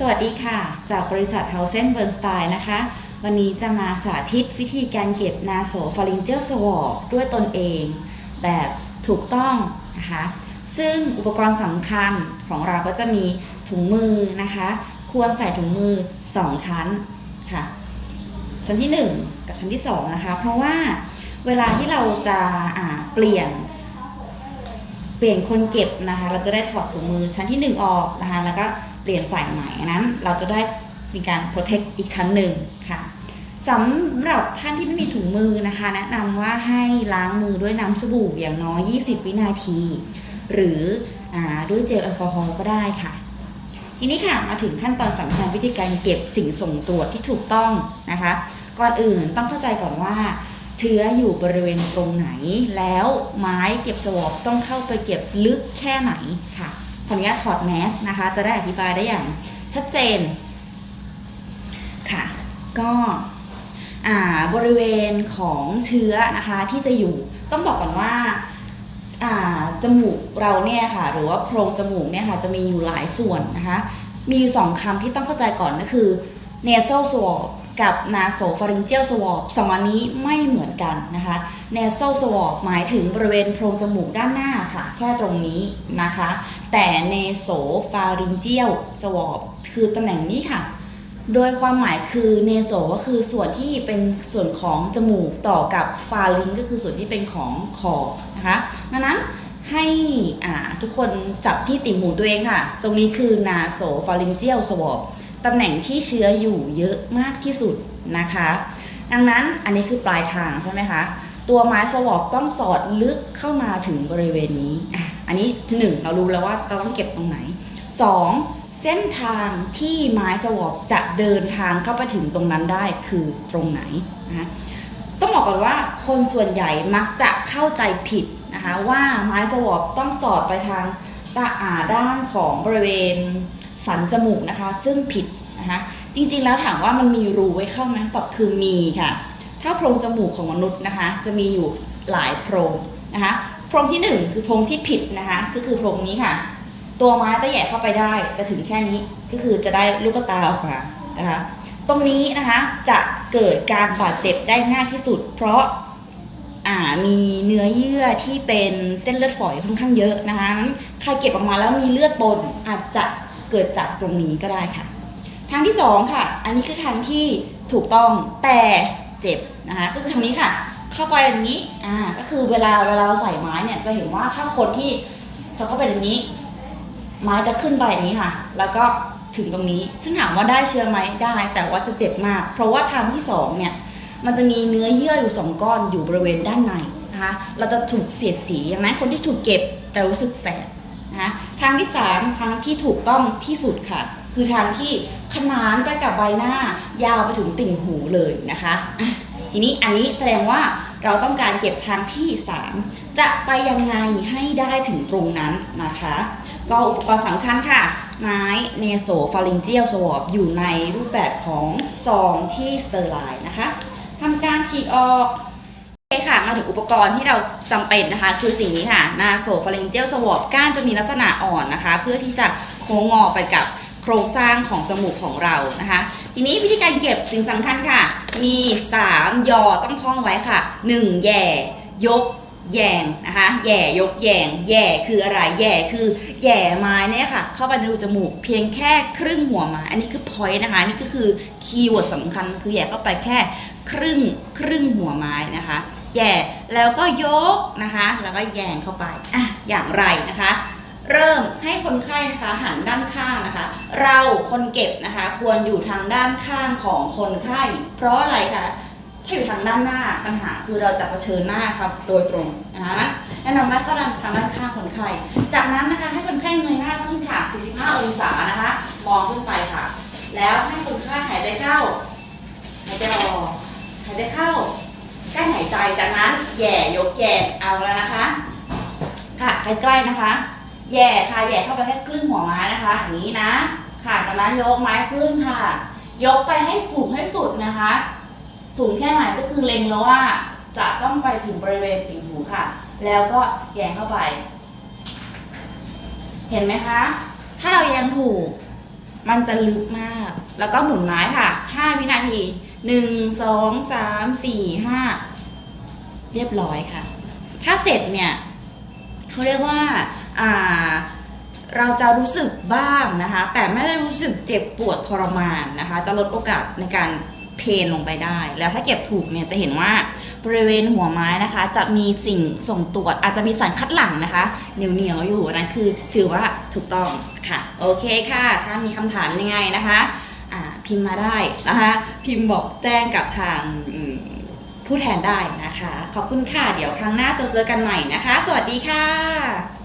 สวัสดีค่ะ จากบริษัท h o u s e n b e r n s t e i n นะคะ วันนี้จะมาสาธิตวิธีการเก็บนาโสฟาริงเจลสวอปด้วยตนเอง แบบถูกต้องนะคะ ซึ่งอุปกรณ์สำคัญของเราก็จะมีถุงมือนะคะ ควรใส่ถุงมือ 2 ชั้นค่ะ ชั้นที่ 1 กับชั้นที่ 2 นะคะ เพราะว่าเวลาที่เราจะเปลี่ยนเปลี่ยนคนเก็บนะคะ เราจะได้ถอดถุงมือชั้นที่ 1 ออกนะคะ แล้วก็ เปลี่ยนใส่ใหม่นั้น เราจะได้มีการ protect อีกชั้นหนึ่งค่ะสำหรับท่านที่ไม่มีถุงมือนะคะ แนะนำว่าให้ล้างมือด้วยน้ำสบู่อย่างน้อย 20 วินาที หรืออด้วยเจลแอลกอฮอล์ก็ได้ค่ะ ทีนี้ค่ะมาถึงขั้นตอนสำคัญวิธีการเก็บสิ่งส่งตรวจที่ถูกต้องนะคะ ก่อนอื่นต้องเข้าใจก่อนว่าเชื้ออยู่บริเวณตรงไหน แล้วไม้เก็บสวอปต้องเข้าไปเก็บลึกแค่ไหนค่ะ ขออนุญาตถอดแมสนะคะ จะได้อธิบายได้อย่างชัดเจน ค่ะ ก็อ่าบริเวณของเชื้อนะคะที่จะอยู่ต้องบอกก่อนว่าอ่าจมูกเราเนี่ยค่ะ หรือว่าโพรงจมูกเนี่ยค่ะจะมีอยู่หลายส่วนนะคะ มีอยู่สองคำที่ต้องเข้าใจก่อนก็คือ nasal swab กับ nasopharyngeal swab สองอันนี้ไม่เหมือนกันนะคะ nasal swab หมายถึงบริเวณโพรงจมูกด้านหน้าค่ะ แค่ตรงนี้นะคะ แต่ nasopharyngeal swab คือตำแหน่งนี้ค่ะ โดยความหมายคือเนโซก็คือส่วนที่เป็นส่วนของจมูกต่อกับฟาลิงก็คือส่วนที่เป็นของคอนะคะดังนั้นให้ทุกคนจับที่ติ่มหูตัวเองค่ะ ตรงนี้คือนาโซฟาลิงเจียลสวอป ตำแหน่งที่เชื้ออยู่เยอะมากที่สุดนะคะ ดังนั้นอันนี้คือปลายทางใช่ไหมคะตัวไม้สวอปต้องสอดลึกเข้ามาถึงบริเวณนี้อะอันนี้หนึ่งเรารู้แล้วว่าเราต้องเก็บตรงไหนสองเส้นทางที่ไม้สวอปจะเดินทางเข้าไปถึงตรงนั้นได้คือตรงไหนนะคะต้องบอกก่อนว่าคนส่วนใหญ่มักจะเข้าใจผิดนะคะว่าไม้สวอปต้องสอดไปทางตาอาด้านของบริเวณ สันจมูกนะคะ ซึ่งผิดนะคะจริงๆแล้วถามว่ามันมีรูไว้เข้าไหมตอบคือมีค่ะ ถ้าโพรงจมูกของมนุษย์นะคะ จะมีอยู่หลายโพรงนะคะโพรงที่หนึ่งคือโพรงที่ผิดนะคะก็คือโพรงนี้ค่ะ ตัวไม้จะแย่เข้าไปได้ แต่ถึงแค่นี้ก็คือจะได้ลูกตาออกมานะคะตรงนี้นะคะจะเกิดการบาดเจ็บได้ง่ายที่สุด เพราะมีเนื้อเยื่อที่เป็นเส้นเลือดฝอยค่อนข้างเยอะนะคะใครเก็บออกมาแล้วมีเลือดปนอาจจะ เกิดจากตรงนี้ก็ได้ค่ะ ทางที่สองค่ะ อันนี้คือทางที่ถูกต้องแต่เจ็บนะคะก็คือทางนี้ค่ะ เข้าไปอย่างนี้อ่าก็คือเวลาเวลาเราใส่ไม้เนี่ยจะเห็นว่าถ้าคนที่จะเข้าไปอย่างนี้ ไม้จะขึ้นไปอย่างนี้ค่ะ แล้วก็ถึงตรงนี้ ซึ่งถามว่าได้เชื้อไหมได้ แต่ว่าจะเจ็บมาก เพราะว่าทางที่สองเนี่ยมันจะมีเนื้อเยื่ออยู่สองก้อนอยู่บริเวณด้านในนะคะ เราจะถูกเสียดสีอย่างนั้นคนที่ถูกเก็บจะรู้สึกแสบนะคะ ทางที่สามทางที่ถูกต้องที่สุดค่ะ คือทางที่ขนานไปกับใบหน้ายาวไปถึงติ่งหูเลยนะคะะทีนี้อันนี้แสดงว่าเราต้องการเก็บทางที่ 3 จะไปยังไงให้ได้ถึงตรงนั้นนะคะ ก็อุปกรณ์สำคัญค่ะ ไม้เนโซฟาริงเจียลสวอปอยู่ในรูปแบบของซองที่สเตอร์ไลน์นะคะทำการฉีกออก มาถึงอุปกรณ์ที่เราจำเป็นนะคะ คือสิ่งนี้ค่ะนาโซฟาริงเจลสวอปก้านจะมีลักษณะอ่อนนะคะ เพื่อที่จะโค้งงอไปกับโครงสร้างของจมูกของเรานะคะ ทีนี้วิธีการเก็บสิ่งสำคัญค่ะ มี 3 ยอต้องท่องไว้ค่ะ 1 แย่ ยกแยงนะคะแย่ยกแยงแย่คืออะไรแย่คือแย่ไม้เนี่ยค่ะ เข้าไปในรูจมูกเพียงแค่ครึ่งหัวไม้อันนี้คือ point นะคะนี่ก็คือคีย์เวิร์ดสำคัญคือแย่เข้าไปแค่ครึ่งครึ่งหัวไม้นะคะ แย่แล้วก็ยกนะคะ แล้วก็แยงเข้าไปอะอย่างไรนะคะ เริ่มให้คนไข้นะคะหันด้านข้างนะคะ เราคนเก็บนะคะ ควรอยู่ทางด้านข้างของคนไข้ เพราะอะไรคะถ้าอยู่ทางด้านหน้าปัญหาคือเราจะเผชิญหน้าครับโดยตรงนะคะแนะนำว่าก็รันทางด้านข้างคนไข้จากนั้นนะคะให้คนไข้เงยหน้าขึ้นค่ะ 45 องศานะคะ มองขึ้นไปค่ะ แล้วให้คนไข้หายใจเข้าหายใจออกหายใจเข้า กั้นหายใจจากนั้นแย่ยกแย่เอาแล้วนะคะ ค่ะใกล้ๆนะคะ แย่ค่ะแย่เข้าไปแค่ครึ่งหัวไม้นะคะอย่างนี้นะ ค่ะจากนั้นยกไม้ขึ้นค่ะ ยกไปให้สูงให้สุดนะคะ สูงแค่ไหนก็คือเล็งแล้วว่า จะต้องไปถึงบริเวณติ่งหูค่ะ แล้วก็แยงเข้าไป เห็นไหมคะ ถ้าเราแยงถูกมันจะลึกมาก แล้วก็หมุนไม้ค่ะ 5 วินาที 1 2 3 4 5เรียบร้อยค่ะ ถ้าเสร็จเนี่ยเขาเรียกว่าอ่าเราจะรู้สึกบ้างนะคะ แต่ไม่ได้รู้สึกเจ็บปวดทรมานนะคะ จะลดโอกาสในการเพนลงไปได้ แล้วถ้าเก็บถูกเนี่ยจะเห็นว่าบริเวณหัวไม้นะคะ จะมีสิ่งส่งตรวจอาจจะมีสารคัดหลั่งนะคะ เหนียวเหนียวอยู่นั่นคือถือว่าถูกต้องค่ะ โอเคค่ะ ถ้ามีคำถามยังไงนะคะ พิมพ์มาได้นะคะพิมพ์บอกแจ้งกับทางผู้แทนได้นะคะ ขอบคุณค่ะ เดี๋ยวครั้งหน้าจะเจอกันใหม่นะคะ สวัสดีค่ะ